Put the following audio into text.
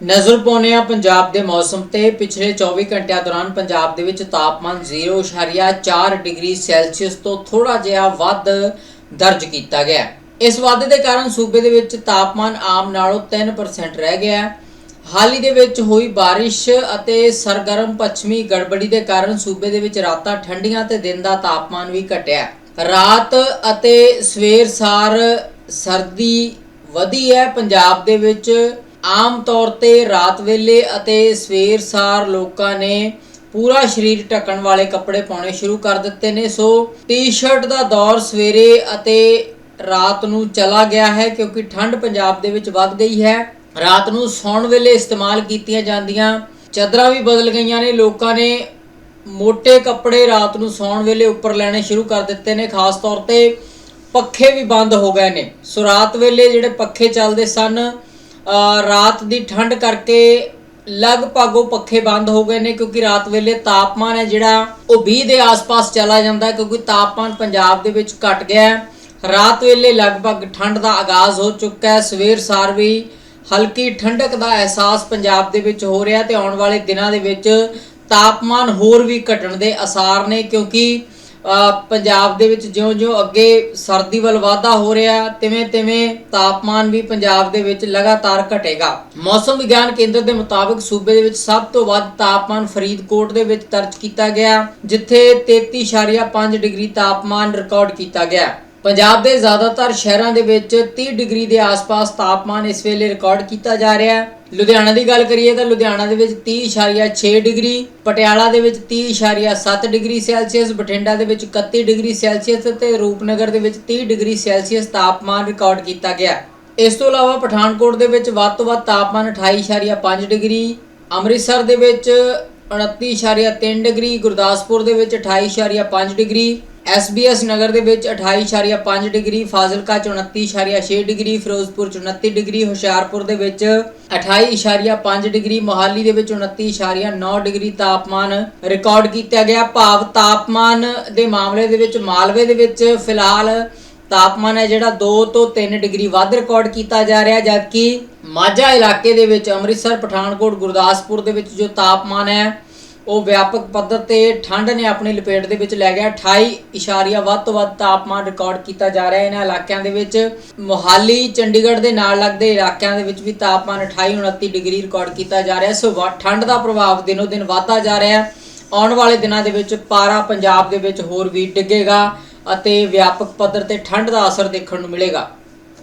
ਨਜ਼ਰ ਪਾਉਂਦੇ ਹਾਂ ਪੰਜਾਬ ਦੇ ਮੌਸਮ ਤੇ। ਪਿਛਲੇ 24 ਘੰਟਿਆਂ ਦੌਰਾਨ ਪੰਜਾਬ ਦੇ ਵਿੱਚ ਤਾਪਮਾਨ 0.4 ਡਿਗਰੀ ਸੈਲਸੀਅਸ ਤੋਂ ਥੋੜਾ ਜਿਹਾ ਵੱਧ ਦਰਜ ਕੀਤਾ ਗਿਆ ਇਸ ਵਾਧੇ ਦੇ ਕਾਰਨ ਸੂਬੇ ਦੇ ਵਿੱਚ ਤਾਪਮਾਨ ਆਮ ਨਾਲੋਂ 3% ਰਹਿ ਗਿਆ ਹਾਲ ਹੀ ਦੇ ਵਿੱਚ ਹੋਈ ਬਾਰਿਸ਼ ਅਤੇ ਸਰਗਰਮ ਪੱਛਮੀ ਗੜਬੜੀ ਦੇ ਕਾਰਨ ਸੂਬੇ ਦੇ ਵਿੱਚ ਰਾਤਾਂ ਠੰਡੀਆਂ ਤੇ ਦਿਨ ਦਾ ਤਾਪਮਾਨ ਵੀ ਘਟਿਆ ਰਾਤ ਅਤੇ ਸਵੇਰ ਸਾਰ ਸਰਦੀ ਵਧੀ ਹੈ। ਪੰਜਾਬ ਦੇ ਵਿੱਚ ਆਮ ਤੌਰ ਤੇ ਰਾਤ ਵੇਲੇ ਅਤੇ ਸਵੇਰ ਸਾਰ ਲੋਕਾਂ ਨੇ ਪੂਰਾ ਸਰੀਰ ਢੱਕਣ ਵਾਲੇ ਕੱਪੜੇ ਪਾਉਣੇ ਸ਼ੁਰੂ ਕਰ ਦਿੱਤੇ ਨੇ। ਸੋ ਟੀ-ਸ਼ਰਟ ਦਾ ਦੌਰ ਸਵੇਰੇ ਅਤੇ ਰਾਤ ਨੂੰ ਚਲਾ ਗਿਆ ਹੈ ਕਿਉਂਕਿ ਠੰਡ ਪੰਜਾਬ ਦੇ ਵਿੱਚ ਵੱਧ ਗਈ ਹੈ। ਰਾਤ ਨੂੰ ਸੌਣ ਵੇਲੇ ਇਸਤੇਮਾਲ ਕੀਤੀਆਂ ਜਾਂਦੀਆਂ ਚਾਦਰਾਂ ਵੀ ਬਦਲ ਗਈਆਂ ਨੇ। ਲੋਕਾਂ ਨੇ ਮੋٹے ਕੱਪੜੇ ਰਾਤ ਨੂੰ ਸੌਣ ਵੇਲੇ ਉੱਪਰ ਲੈਣੇ ਸ਼ੁਰੂ ਕਰ ਦਿੱਤੇ ਨੇ। ਖਾਸ ਤੌਰ ਤੇ ਪੱਖੇ ਵੀ ਬੰਦ ਹੋ ਗਏ ਨੇ। ਸੋ, ਰਾਤ ਵੇਲੇ ਜਿਹੜੇ ਪੱਖੇ ਚੱਲਦੇ ਸਨ ਰਾਤ ਦੀ ਠੰਡ ਕਰਕੇ ਲਗਭਗ ਉਹ ਪੱਖੇ ਬੰਦ ਹੋ ਗਏ ਨੇ ਕਿਉਂਕਿ ਰਾਤ ਵੇਲੇ ਤਾਪਮਾਨ ਹੈ ਜਿਹੜਾ, ਉਹ 20 ਦੇ ਆਸ-ਪਾਸ ਚਲਾ ਜਾਂਦਾ ਕਿਉਂਕਿ ਤਾਪਮਾਨ ਪੰਜਾਬ ਦੇ ਵਿੱਚ ਘਟ ਗਿਆ ਰਾਤ ਵੇਲੇ ਲਗਭਗ ਠੰਡ ਦਾ ਆਗਾਜ਼ ਹੋ ਚੁੱਕਾ ਹੈ। ਸਵੇਰ ਸਾਰ ਵੀ ਹਲਕੀ ਠੰਡਕ ਦਾ ਅਹਿਸਾਸ ਪੰਜਾਬ ਦੇ ਵਿੱਚ ਹੋ ਰਿਹਾ ਤੇ ਆਉਣ ਵਾਲੇ ਦਿਨਾਂ ਦੇ ਵਿੱਚ ਤਾਪਮਾਨ ਹੋਰ ਵੀ ਘਟਣ ਦੇ ਅਸਾਰ ਨੇ ਕਿਉਂਕਿ ਪੰਜਾਬ ਦੇ ਵਿੱਚ ਜਿਉਂ-ਜਿਉਂ ਅੱਗੇ ਸਰਦੀ ਵੱਲ ਵਾਧਾ ਹੋ ਰਿਹਾ, ਤਿਵੇਂ-ਤਿਵੇਂ ਤਾਪਮਾਨ ਵੀ ਪੰਜਾਬ ਦੇ ਵਿੱਚ ਲਗਾਤਾਰ ਘਟੇਗਾ। ਮੌਸਮ ਵਿਗਿਆਨ ਕੇਂਦਰ ਦੇ ਮੁਤਾਬਕ ਸੂਬੇ ਦੇ ਵਿੱਚ ਸਭ ਤੋਂ ਵੱਧ ਤਾਪਮਾਨ ਫਰੀਦਕੋਟ ਦੇ ਵਿੱਚ ਦਰਜ ਕੀਤਾ ਗਿਆ, ਜਿੱਥੇ 33.5 ਡਿਗਰੀ ਤਾਪਮਾਨ ਰਿਕਾਰਡ ਕੀਤਾ ਗਿਆ। ਪੰਜਾਬ ਦੇ ਜ਼ਿਆਦਾਤਰ ਸ਼ਹਿਰਾਂ ਦੇ ਵਿੱਚ 30 ਡਿਗਰੀ ਦੇ ਆਸ-ਪਾਸ ਤਾਪਮਾਨ ਇਸ ਵੇਲੇ ਰਿਕਾਰਡ ਕੀਤਾ ਜਾ ਰਿਹਾ। ਹੈ ਲੁਧਿਆਣਾ ਦੀ ਗੱਲ ਕਰੀਏ ਤਾਂ ਲੁਧਿਆਣਾ ਦੇ ਵਿੱਚ 30.6 ਡਿਗਰੀ, ਪਟਿਆਲਾ ਦੇ ਵਿੱਚ 30.7 ਡਿਗਰੀ ਸੈਲਸੀਅਸ, ਬਠਿੰਡਾ ਦੇ ਵਿੱਚ 31 ਡਿਗਰੀ ਸੈਲਸੀਅਸ ਤੇ ਰੂਪਨਗਰ ਦੇ ਵਿੱਚ 30 ਡਿਗਰੀ ਸੈਲਸੀਅਸ ਤਾਪਮਾਨ ਰਿਕਾਰਡ ਕੀਤਾ ਗਿਆ। ਇਸ ਤੋਂ ਇਲਾਵਾ ਪਠਾਨਕੋਟ ਦੇ ਵਿੱਚ ਵੱਧ ਤੋਂ ਵੱਧ ਤਾਪਮਾਨ 28.5 ਡਿਗਰੀ, ਅੰਮ੍ਰਿਤਸਰ ਦੇ ਵਿੱਚ 29.3 ਡਿਗਰੀ, ਗੁਰਦਾਸਪੁਰ ਦੇ ਵਿੱਚ 28.5 ਡਿਗਰੀ SBS ਨਗਰ ਦੇ ਵਿੱਚ 28.5 ਡਿਗਰੀ, ਫਾਜ਼ਿਲਕਾ 'ਚ 29.6 ਡਿਗਰੀ, ਫਿਰੋਜ਼ਪੁਰ 'ਚ 29 ਡਿਗਰੀ, ਹੁਸ਼ਿਆਰਪੁਰ ਦੇ ਵਿੱਚ 28.5 ਡਿਗਰੀ, ਮੋਹਾਲੀ ਦੇ ਵਿੱਚ 29.9 ਡਿਗਰੀ ਤਾਪਮਾਨ ਰਿਕਾਰਡ ਕੀਤਾ ਗਿਆ। ਭਾਵ ਤਾਪਮਾਨ ਦੇ ਮਾਮਲੇ ਦੇ ਵਿੱਚ ਮਾਲਵੇ ਦੇ ਵਿੱਚ ਫਿਲਹਾਲ ਤਾਪਮਾਨ ਹੈ ਜਿਹੜਾ 2 ਤੋਂ 3 ਡਿਗਰੀ ਵੱਧ ਰਿਕਾਰਡ ਕੀਤਾ ਜਾ ਰਿਹਾ, ਜਦਕਿ ਮਾਝਾ ਇਲਾਕੇ ਦੇ ਵਿੱਚ ਅੰਮ੍ਰਿਤਸਰ, ਪਠਾਨਕੋਟ, ਗੁਰਦਾਸਪੁਰ ਦੇ ਵਿੱਚ ਜੋ ਤਾਪਮਾਨ ਹੈ ਉਹ ਵਿਆਪਕ ਪੱਧਰ ਤੇ ਠੰਡ ਨੇ ਆਪਣੀ ਲਪੇਟ ਦੇ ਵਿੱਚ ਲੈ ਗਿਆ। 28 ਇਸ਼ਾਰੀਆ ਵੱਧ ਤੋਂ ਵੱਧ ਤਾਪਮਾਨ ਰਿਕਾਰਡ ਕੀਤਾ ਜਾ ਰਿਹਾ ਹੈ। ਇਹਨਾਂ ਇਲਾਕਿਆਂ ਦੇ ਵਿੱਚ ਮੋਹਾਲੀ, ਚੰਡੀਗੜ੍ਹ ਦੇ ਨਾਲ ਲੱਗਦੇ ਇਲਾਕਿਆਂ ਦੇ ਵਿੱਚ ਵੀ ਤਾਪਮਾਨ 28 29 ਡਿਗਰੀ ਰਿਕਾਰਡ ਕੀਤਾ ਜਾ ਰਿਹਾ ਸੋ ਵਾ- ਠੰਡ ਦਾ ਪ੍ਰਭਾਵ ਦਿਨੋ ਦਿਨ ਵਧਦਾ ਜਾ ਰਿਹਾ ਹੈ। ਆਉਣ ਵਾਲੇ ਦਿਨਾਂ ਦੇ ਵਿੱਚ ਪਾਰਾ ਪੰਜਾਬ ਦੇ ਵਿੱਚ ਹੋਰ ਵੀ ਡਿੱਗੇਗਾ ਅਤੇ ਵਿਆਪਕ ਪੱਧਰ ਤੇ ਠੰਡ ਦਾ ਅਸਰ ਦੇਖਣ ਨੂੰ ਮਿਲੇਗਾ।